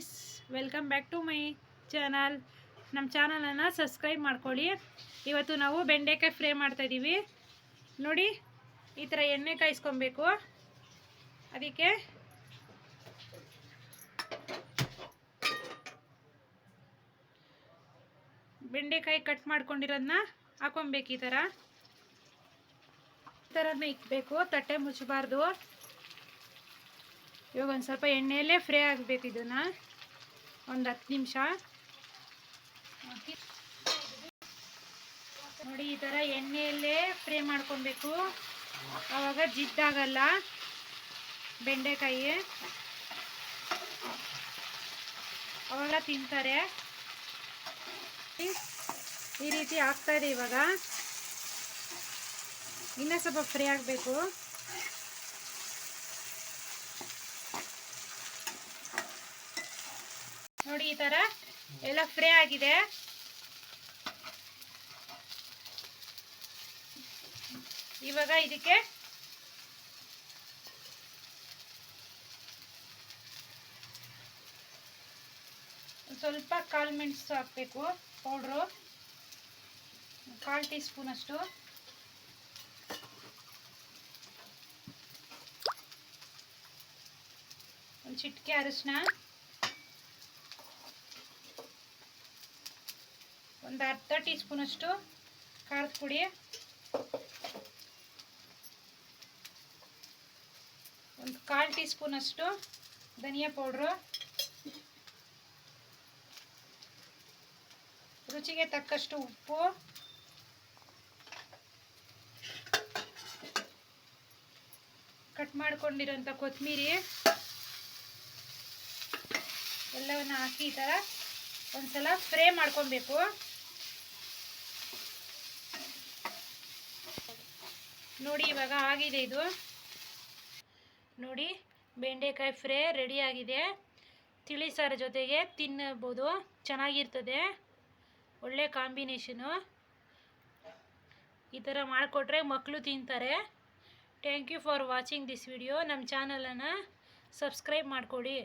Friends welcome back to my channel ನಮ್ಮ ಚಾನಲನ್ನು subscribe ಮಾಡ್ಕೊಳ್ಳಿ. ಇವತ್ತು ನಾವು ಬೆಂಡೆಕಾಯಿ ಫ್ರೈ ಮಾಡ್ತಾಯಿದ್ದೀವಿ ನೋಡಿ, ಈ ಥರ ಎಣ್ಣೆ ಕಾಯಿಸ್ಕೊಬೇಕು. ಅದಕ್ಕೆ ಬೆಂಡೆಕಾಯಿ ಕಟ್ ಮಾಡ್ಕೊಂಡಿರೋದನ್ನ ಹಾಕೊಬೇಕು ಈ ಥರ ಈ ಥರನೇ ಇಕ್ಬೇಕು, ತಟ್ಟೆ ಮುಚ್ಚಬಾರ್ದು. ಇವಾಗ ಒಂದು ಸ್ವಲ್ಪ ಎಣ್ಣೆಯಲ್ಲೇ ಫ್ರೈ ಆಗಬೇಕು ಇದನ್ನು. ಒಂದು ಹತ್ತು ನಿಮಿಷ. ನೋಡಿ, ಈ ಥರ ಎಣ್ಣೆಯಲ್ಲೇ ಫ್ರೈ ಮಾಡ್ಕೊಬೇಕು. ಆವಾಗ ಜಿದ್ದಾಗಲ್ಲ ಬೆಂಡೆಕಾಯಿ. ಅವಾಗ ತಿಂತಾರೆ. ಈ ರೀತಿ ಆಗ್ತಾ ಇದೆ ಇವಾಗ. ಇನ್ನೂ ಸ್ವಲ್ಪ ಫ್ರೈ ಆಗಬೇಕು. ನೋಡಿ ಈ ಥರ ಎಲ್ಲ ಫ್ರೈ ಆಗಿದೆ. ಇವಾಗ ಇದಕ್ಕೆ ಸ್ವಲ್ಪ ಕಾಳು ಮೆಣಸು ಹಾಕ್ಬೇಕು, ಪೌಡ್ರು, ಕಾಲು ಟೀ ಸ್ಪೂನ್ ಅಷ್ಟು ಒಂದು ಚಿಟಿಕೆ ಅರಿಶಿನ ಒಂದು ಅರ್ಧ ಟೀ ಸ್ಪೂನಷ್ಟು ಖಾರದ ಪುಡಿ. ಒಂದು ಕಾಲು ಟೀ ಸ್ಪೂನಷ್ಟು ಧನಿಯಾ ಪೌಡ್ರು. ರುಚಿಗೆ ತಕ್ಕಷ್ಟು ಉಪ್ಪು. ಕಟ್ ಮಾಡ್ಕೊಂಡಿರೋಂಥ ಕೊತ್ತಂಬರಿ ಎಲ್ಲವನ್ನು ಹಾಕಿ ಈ ಥರ ಒಂದ್ಸಲ ಫ್ರೈ ಮಾಡ್ಕೊಬೇಕು. ನೋಡಿ ಇವಾಗ ಆಗಿದೆ ಇದು. ನೋಡಿ ಬೆಂಡೆಕಾಯಿ ಫ್ರೈ ರೆಡಿ ಆಗಿದೆ. ತಿಳಿ ಸಾರು ಜೊತೆಗೆ ತಿನ್ನಬೋದು. ಚೆನ್ನಾಗಿರ್ತದೆ. ಒಳ್ಳೆ ಕಾಂಬಿನೇಷನು. ಈ ಥರ ಮಾಡಿಕೊಟ್ರೆ ಮಕ್ಕಳು ತಿಂತಾರೆ. Thank you for watching this video ನಮ್ಮ ಚಾನಲನ್ನು ಸಬ್ಸ್ಕ್ರೈಬ್ ಮಾಡಿಕೊಡಿ.